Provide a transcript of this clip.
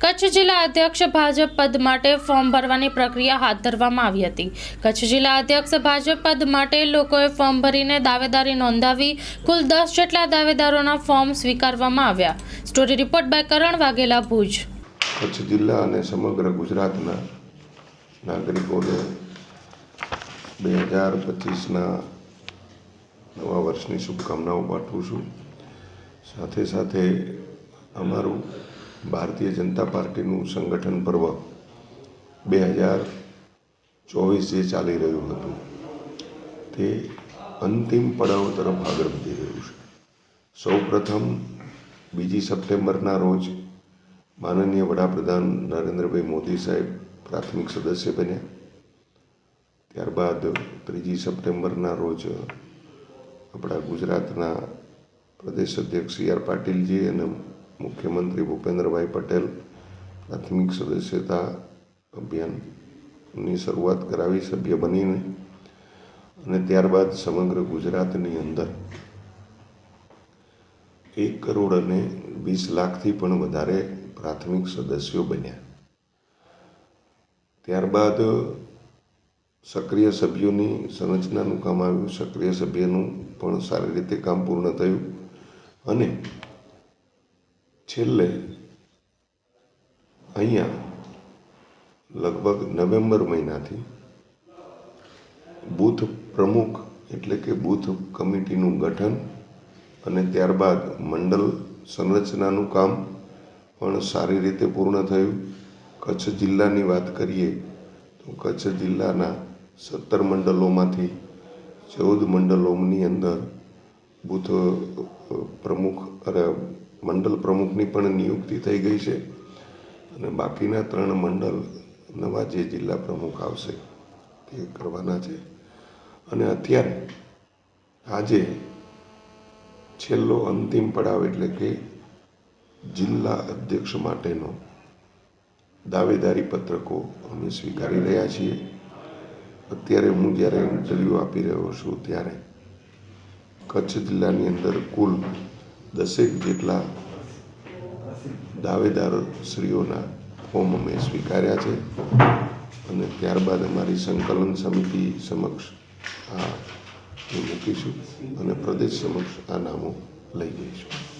કચ્છ જિલ્લા અધ્યક્ષ ભાજપ પદ માટે ફોર્મ ભરવાની પ્રક્રિયા હાથ ધરવામાં આવી હતી. કચ્છ જિલ્લા અધ્યક્ષ ભાજપ પદ માટે લોકોએ ફોર્મ ભરીને દાવેદારી નોંધાવી કુલ દસ જેટલા દાવેદારોના ફોર્મ સ્વીકારવામાં આવ્યા. Story report by Karan Vaghela Bhuj. Kutch જિલ્લા અને સમગ્ર ગુજરાતના નાગરિકોને બે હજાર પચીસના નવા વર્ષની શુભકામનાઓ પાઠવું છું. સાથે સાથે અમારું ભારતીય જનતા પાર્ટીનું સંગઠન પર્વ બે હજાર ચોવીસ જે ચાલી રહ્યું હતું. તે અંતિમ પડાવ તરફ આગળ વધી રહ્યું છે. સૌ પ્રથમ બીજી સપ્ટેમ્બરના રોજ માનનીય વડાપ્રધાન નરેન્દ્રભાઈ મોદી સાહેબ પ્રાથમિક સદસ્ય બન્યા. ત્યારબાદ ત્રીજી સપ્ટેમ્બરના રોજ આપણા ગુજરાતના પ્રદેશ અધ્યક્ષ સી આર પાટીલજી અને મુખ્યમંત્રી ભૂપેન્દ્રભાઈ પટેલ, પ્રાથમિક સદસ્યતા અભિયાનની શરૂઆત કરાવી, સભ્ય બનીને અને ત્યારબાદ સમગ્ર ગુજરાતની અંદર એક કરોડ અને વીસ લાખથી પણ વધારે પ્રાથમિક સદસ્યો બન્યા. ત્યારબાદ સક્રિય સભ્યોની સંરચનાનું કામ આવ્યું, સક્રિય સભ્યનું પણ સારી રીતે કામ પૂર્ણ થયું અને છેલ્લે અહીંયા લગભગ નવેમ્બર મહિનાથી બૂથ પ્રમુખ એટલે કે બૂથ કમિટીનું ગઠન અને ત્યારબાદ મંડળ સંરચનાનું કામ પણ સારી રીતે પૂર્ણ થયું. કચ્છ જિલ્લાની વાત કરીએ તો કચ્છ જિલ્લાના સત્તર મંડળોમાંથી ચૌદ મંડળોની અંદર બૂથ પ્રમુખ અરે મંડળ પ્રમુખની પણ નિયુક્તિ થઈ ગઈ છે અને બાકીના ત્રણ મંડળ નવા જે જિલ્લા પ્રમુખ આવશે તે કરવાના છે. અને અત્યારે આજે છેલ્લો અંતિમ પડાવ એટલે કે જિલ્લા અધ્યક્ષ માટેનો દાવેદારી પત્રકો અમે સ્વીકારી રહ્યા છીએ. અત્યારે હું જ્યારે ઇન્ટરવ્યૂ આપી રહ્યો છું ત્યારે કચ્છ જિલ્લાની અંદર કુલ દસેક જેટલા દાવેદાર શ્રીઓના ફોર્મ અમે સ્વીકાર્યા છે અને ત્યારબાદ અમારી સંકલન સમિતિ સમક્ષ આ મૂકીશું અને પ્રદેશ સમક્ષ આ નામો લઈ જઈશું.